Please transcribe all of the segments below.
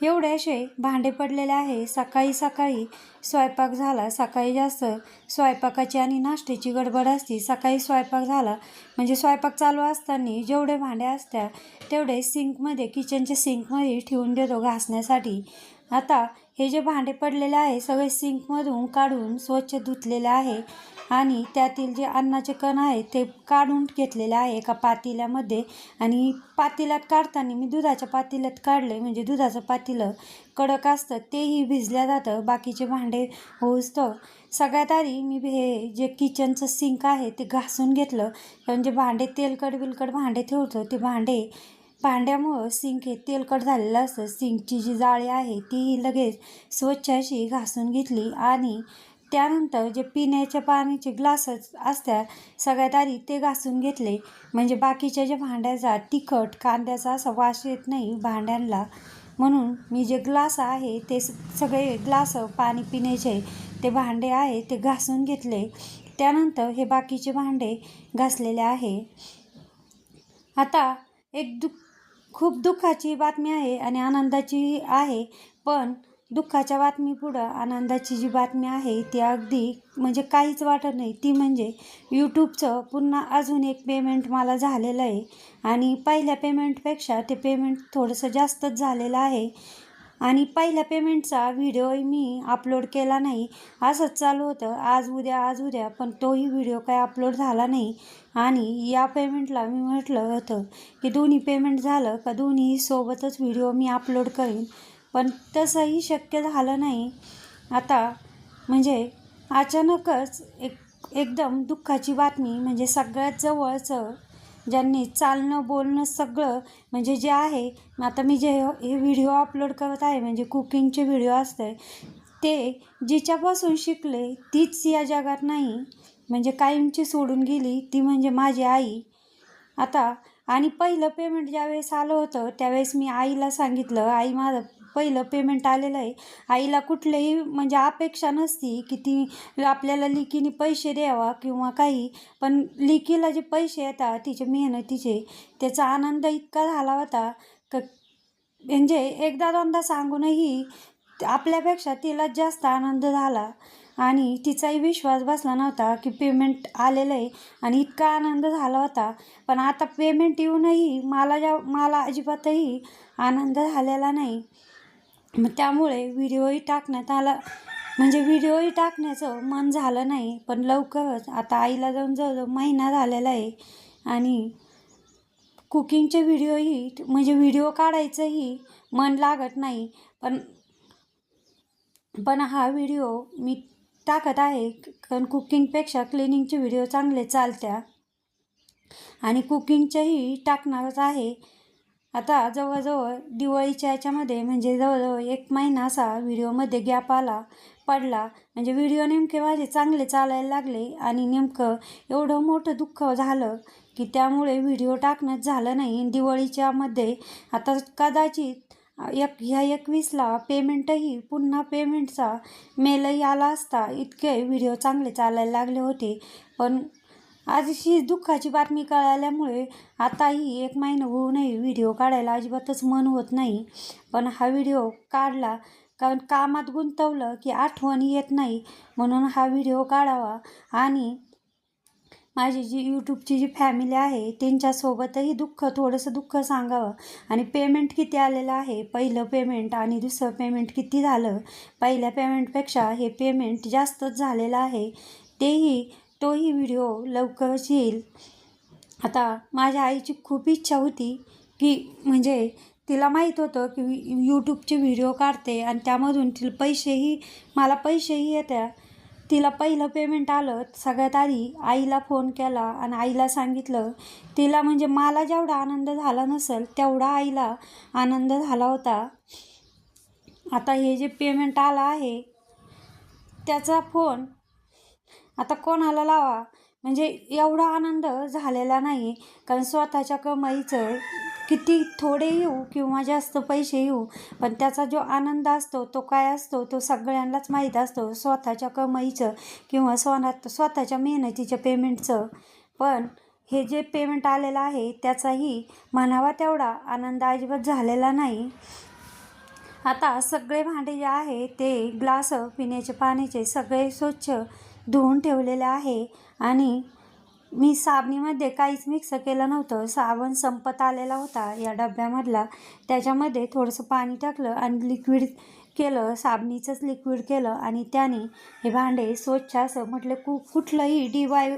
एवढे असे भांडे पडलेले आहे. सकाळी सकाळी स्वयंपाक झाला. सकाळी जास्त स्वयंपाकाची आणि नाश्त्याची गडबड असती. सकाळी स्वयंपाक झाला. म्हणजे स्वयंपाक चालू असताना जेवढे भांडे असत्या तेवढे सिंकमध्ये किचनच्या सिंकमध्ये ठेवून देतो घासण्यासाठी. आता हे जे भांडे पडलेले आहे सगळे सिंकमधून काढून स्वच्छ धुतलेलं आहे आणि त्यातील जे अन्नाचे कण आहे ते काढून घेतलेले आहे एका पातेल्यामध्ये. आणि पातेल्यात काढताना मी दुधाच्या पातेल्यात काढले म्हणजे दुधाचं पातेलं कडक असतं तेही भिजल्या जातं बाकीचे भांडे होऊसतं सगळ्यात आधी मी हे जे किचनचं सिंक आहे ते घासून घेतलं. म्हणजे भांडे तेलकट बिलकट भांडे ठेवतो ते भांडे भांड्यामुळं सिंक हे तेलकट झालेलं असतं. सिंकची जी जाळी आहे तीही लगेच स्वच्छ अशी घासून घेतली आणि त्यानंतर जे पिण्याच्या पाण्याचे ग्लासच असतात सगळ्यात आधी ते घासून घेतले. म्हणजे बाकीच्या ज्या भांड्याचा तिखट कांद्याचा असा वास येत नाही भांड्यांना. म्हणून मी जे ग्लास आहे ते स- सगळे ग्लास पाणी पिण्याचे ते भांडे आहे ते घासून घेतले. त्यानंतर हे बाकीचे भांडे घासलेले आहे. आता एक दुःख खूप दुःखाची बातमी आहे आणि आनंदाची आहे पण दुःखाच्या बातमीपुढं आनंदाची जी बातमी आहे ती अगदी म्हणजे काहीच वाटत नाही. ती म्हणजे यूट्यूबचं पुन्हा अजून एक पेमेंट मला झालेलं आहे. आणि पहिल्या पेमेंटपेक्षा ते पेमेंट थोडंसं जास्तच झालेलं आहे. आणि पहिल्या पेमेंटचा व्हिडिओही मी अपलोड केला नाही. असंच चालू होतं. आज उद्या आज उद्या पण तोही व्हिडिओ काय अपलोड झाला नाही. आणि या पेमेंटला मी म्हटलं होतं की दोन्ही पेमेंट झालं का दोन्ही सोबतच व्हिडिओ मी अपलोड करीन. पण तसंही शक्य झालं नाही. आता म्हणजे अचानकच एक एकदम दुःखाची बातमी म्हणजे सगळ्यात जवळचं ज्यांनी चालणं बोलणं सगळं म्हणजे जे आहे आता मी जे हे व्हिडिओ अपलोड करत आहे म्हणजे कुकिंगचे व्हिडिओ असते ते जिच्यापासून शिकले तीच या जगात नाही. म्हणजे कायमची सोडून गेली ती म्हणजे माझी आई. आता आणि पहिलं पेमेंट ज्यावेळेस आलं होतं त्यावेळेस मी आईला सांगितलं आई माझं पहिलं पेमेंट आलेलं आहे. आईला कुठलेही म्हणजे अपेक्षा नसती की ती आपल्याला लिकीने पैसे द्यावा किंवा काही. पण लिकीला जे पैसे येतात तिचे मेहनतीचे त्याचा आनंद इतका झाला होता. क म्हणजे एकदा दोनदा सांगूनही आपल्यापेक्षा तिला जास्त आनंद झाला. आणि तिचाही विश्वास बसला नव्हता की पेमेंट आलेलं आहे आणि इतका आनंद झाला होता. पण आता पेमेंट येऊनही मला ज्या मला अजिबातही आनंद झालेला नाही. मग त्यामुळे व्हिडिओही टाकण्यात आला. म्हणजे व्हिडिओही टाकण्याचं मन झालं नाही पण लवकरच आता आईला जाऊन जवळजवळ महिना झालेला आहे आणि कुकिंगचे व्हिडिओही म्हणजे व्हिडिओ काढायचंही मन लागत नाही. पण पण हा व्हिडिओ मी टाकत आहे कारण कुकिंगपेक्षा क्लिनिंगचे व्हिडिओ चांगले चालत्या. आणि कुकिंगचेही टाकणारच आहे. आता जवळजवळ दिवाळीच्या याच्यामध्ये म्हणजे जवळजवळ एक महिना असा व्हिडिओमध्ये गॅप आला पडला. म्हणजे व्हिडिओ नेमके माझे चांगले चालायला लागले आणि नेमकं एवढं मोठं दुःख झालं की त्यामुळे व्हिडिओ टाकणंच झालं नाही. दिवाळीच्यामध्ये आता कदाचित एक ह्या एकवीसला पेमेंटही पुन्हा पेमेंटचा मेलही आला असता इतके व्हिडिओ चांगले चालायला लागले होते. पण आजशी दुःखाची बातमी कळाल्यामुळे आताही एक महिना होऊनही व्हिडिओ काढायला अजिबातच मन होत नाही. पण हा व्हिडिओ काढला कारण कामात गुंतवलं की आठवण येत नाही म्हणून हा व्हिडिओ काढावा. आणि माझी जी यूट्यूबची जी फॅमिली आहे त्यांच्यासोबतही दुःख थोडंसं दुःख सांगावं. आणि पेमेंट किती आलेलं आहे? पहिलं पेमेंट आणि दुसरं पेमेंट किती झालं? पहिल्या पेमेंटपेक्षा हे पेमेंट जास्तच झालेलं आहे. तेही तोही व्हिडिओ लवकरच येईल. आता माझ्या आईची खूप इच्छा होती की म्हणजे तिला माहीत होतं की यूट्यूबचे व्हिडिओ काढते आणि त्यामधून तिला पैसेही मला पैसेही येत्या. तिला पहिलं पेमेंट आलं. सगळ्यात आधी आईला फोन केला आणि आईला सांगितलं तिला म्हणजे मला जेवढा आनंद झाला नसेल तेवढा आईला आनंद झाला होता. आता हे जे पेमेंट आलं आहे त्याचा फोन आता कोणाला लावा? म्हणजे एवढा आनंद झालेला नाही कारण स्वतःच्या कमाईचं किती थोडे येऊ किंवा जास्त पैसे येऊ पण त्याचा जो आनंद असतो तो काय असतो तो सगळ्यांनाच माहीत असतो. स्वतःच्या कमाईचं किंवा स्वनात स्वतःच्या मेहनतीच्या पेमेंटचं. पण हे जे पेमेंट आलेलं आहे त्याचाही म्हणावा तेवढा आनंद अजिबात झालेला नाही. आता सगळे भांडे जे आहे ते ग्लास पिण्याचे पाण्याचे सगळे स्वच्छ धुवून ठेवलेलं आहे. आणि मी साबणीमध्ये काहीच मिक्स केलं नव्हतं. साबण संपत आलेला होता या डब्यामधला. त्याच्यामध्ये थोडंसं पाणी टाकलं आणि लिक्विड केलं. साबणीचंच लिक्विड केलं आणि त्याने हे भांडे स्वच्छ असं म्हटलं कु कुठलंही डिवाय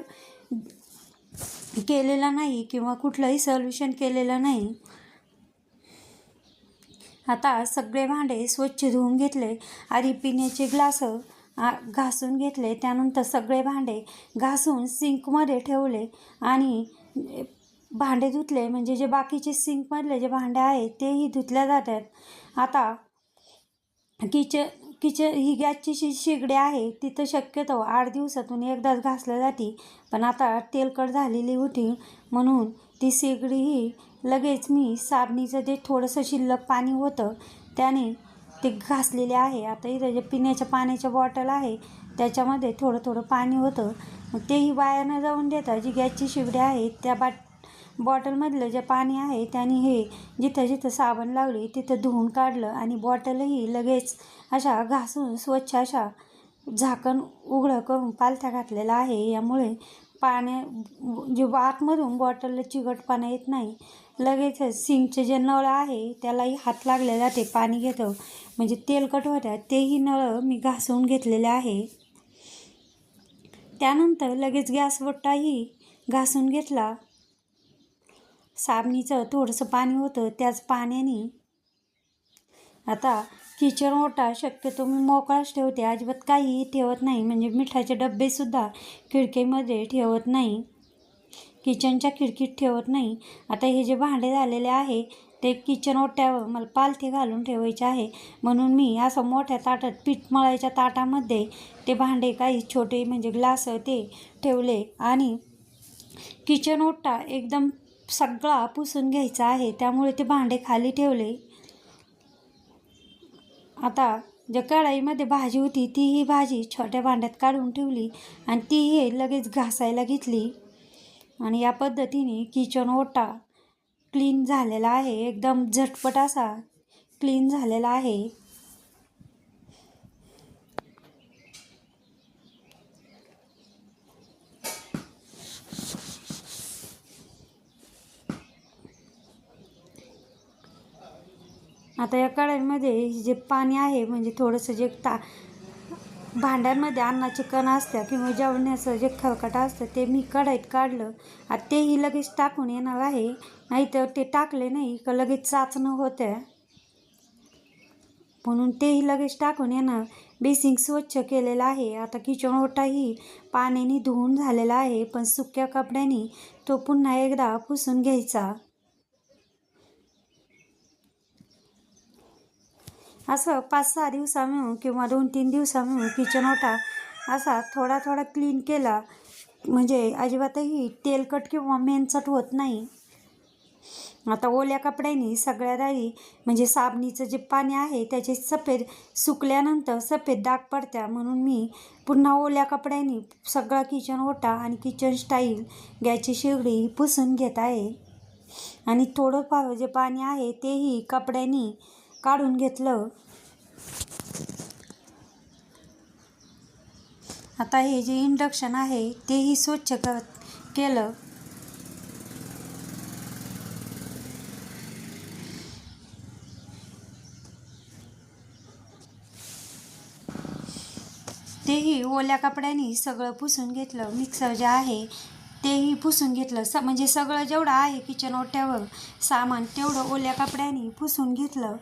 केलेलं नाही किंवा कुठलंही सोल्युशन केलेलं नाही. आता सगळे भांडे स्वच्छ धुवून घेतले. आधी पिण्याचे ग्लास घासून घेतले. त्यानंतर सगळे भांडे घासून सिंकमध्ये ठेवले आणि भांडे धुतले. म्हणजे जे बाकीचे सिंकमधले जे भांडे आहेत तेही धुतल्या जातात. आता किचन किचन ही गॅसची जी शेगडी आहे तिथं शक्यतो आठ दिवसातून एकदाच घासल्या जाते. पण आता तेलकट झालेली होती म्हणून ती शेगडी ही लगेच मी साबणीचं जे थोडंसं शिल्लक पाणी होतं त्याने ते घासलेले आहे. आता इथं जे पिण्याच्या पाण्याच्या बॉटल आहे त्याच्यामध्ये थोडं थोडं पाणी होतं. मग तेही बायानं जाऊन देता जी गॅसची शिवड्या आहे त्या बाट बॉटलमधलं जे पाणी आहे त्याने हे जिथं जिथं साबण लावली तिथं धुवून काढलं आणि बॉटलही लगेच अशा घासून स्वच्छ अशा झाकण उघडं करून पालथ्या घातलेला आहे. यामुळे पाण्या जे आतमधून बॉटलला चिकट पाणी येत नाही लगेच सिंकचे जे नळ आहे त्यालाही हात लागले जाते पाणी घेतं. म्हणजे तेलकट होत्या तेही नळ मी घासून घेतलेले आहे. त्यानंतर लगेच गॅसवट्टाही घासून घेतला. साबणीचं थोडंसं पाणी होतं त्याच पाण्याने आता किचन ओटा शक्यतो मी मोकळाच ठेवते. अजिबात काहीही ठेवत नाही. म्हणजे मिठाचे डब्बेसुद्धा खिडकीमध्ये ठेवत नाही. किचनच्या खिडकीत ठेवत नाही. आता हे जे भांडे झालेले आहे ते किचन ओट्यावर मला पालथी घालून ठेवायचे आहे. म्हणून मी असं मोठ्या ताटात पीठ मळायच्या ताटामध्ये ते भांडे काही छोटे म्हणजे ग्लास ते ठेवले आणि किचन ओटा एकदम सगळा पुसून घ्यायचा आहे. त्यामुळे ते भांडे खाली ठेवले. आता ज्या कढाईमध्ये भाजी होती ती ही भाजी छोट्या भांड्यात काढून ठेवली आणि तीही लगेच घासायला घेतली. आणि या पद्धतीने किचन ओटा क्लीन झालेला आहे. एकदम झटपट असा क्लीन झालेला आहे. आता या कढईमध्ये जे पाणी आहे म्हणजे थोडंसं जे ता भांड्यांमध्ये अन्नाचे कण असतात किंवा जेवण्याचं जे खरकट असतं ते मी कढईत काढलं आता तेही लगेच टाकून येणार आहे. नाहीतर ते टाकले नाही का लगेच चाचणं होतं म्हणून तेही लगेच टाकून येणार. बेसिंग स्वच्छ केलेलं आहे. आता किचन ओटाही पाण्याने धुवून झालेला आहे पण सुक्या कपड्याने तो पुन्हा एकदा पुसून घ्यायचा. असं पाच सहा दिवसा मिळून किंवा दोन तीन दिवसा मिळून किचन ओटा असा थोडा थोडा क्लीन केला. म्हणजे अजिबातही तेलकट किंवा मेनचट होत नाही. आता ओल्या कपड्यांनी सगळ्या दारी म्हणजे साबणीचं जे पाणी आहे त्याचे सफेद सुकल्यानंतर सफेद डाग पडत्या. म्हणून मी पुन्हा ओल्या कपड्यांनी सगळा किचन ओटा आणि किचन स्टाईल गॅसची शेगडी पुसून घेत आहे. आणि थोडंफार जे पाणी आहे तेही कपड्यांनी काढून घेतलं. आता हे जे इंडक्शन आहे तेही स्वच्छ कर केलं. तेही ओल्या कपड्याने सगळं पुसून घेतलं. मिक्सर जे आहे तेही पुसून घेतलं. स म्हणजे सगळं जेवढं आहे किचन ओट्यावर सामान तेवढं ओल्या कपड्याने पुसून घेतलं.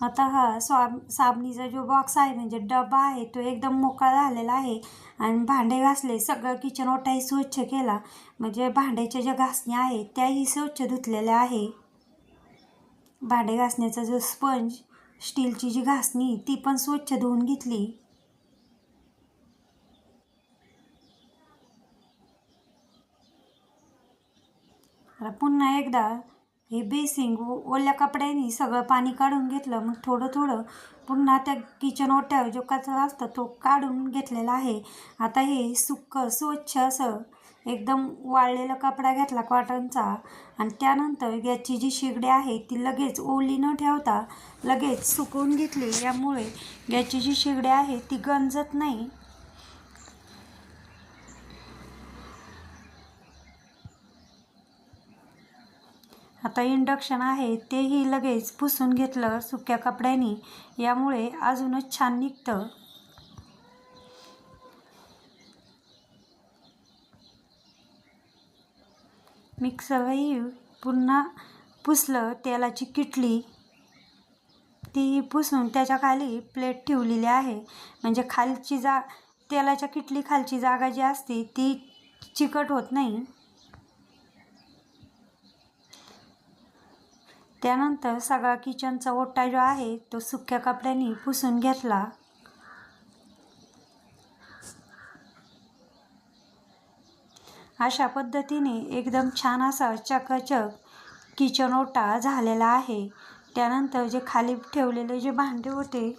आता हा स्वाब साबणीचा जो बॉक्स आहे म्हणजे डबा आहे तो एकदम मोकळा झालेला आहे. आणि भांडे घासले सगळं किचन ओटाही स्वच्छ केला. म्हणजे भांड्याच्या ज्या घासण्या आहेत त्याही स्वच्छ धुतलेल्या आहे. भांडे घासण्याचा जो स्पंज स्टीलची जी घासणी ती पण स्वच्छ धुवून घेतली. पुन्हा एकदा हे बेसिंग ओ- ओल्या कपड्यांनी सगळं पाणी काढून घेतलं. मग थोडं थोडं पुन्हा त्या किचन ओट्यावर जो कचरा असतो तो काढून घेतलेला आहे. आता हे सुक्क स्वच्छ असं एकदम वाळलेला कपडा घेतला कॉटनचा आणि त्यानंतर गॅसची जी शेगडी आहे ती लगेच ओली न ठेवता लगेच सुकवून घेतली. यामुळे गॅसची जी शेगडी आहे ती गंजत नाही. आता इंडक्शन आहे तेही लगेच पुसून घेतलं सुक्या कपड्यानी. यामुळे अजूनच छान निघतं. मिक्सरही पुन्हा पुसलं तेलाची किटली. ती पुसून त्याच्याखाली प्लेट ठेवलेली आहे. म्हणजे खालची जा तेलाच्या किटली खालची जागा जी असते ती चिकट होत नाही. त्यानंतर सगळा किचनचा ओटा जो आहे तो सुक्या कपड्यांनी पुसून घेतला. अशा पद्धतीने एकदम छान असा चकाचक किचन ओटा झालेला आहे. त्यानंतर जे खाली ठेवलेले जे भांडे होते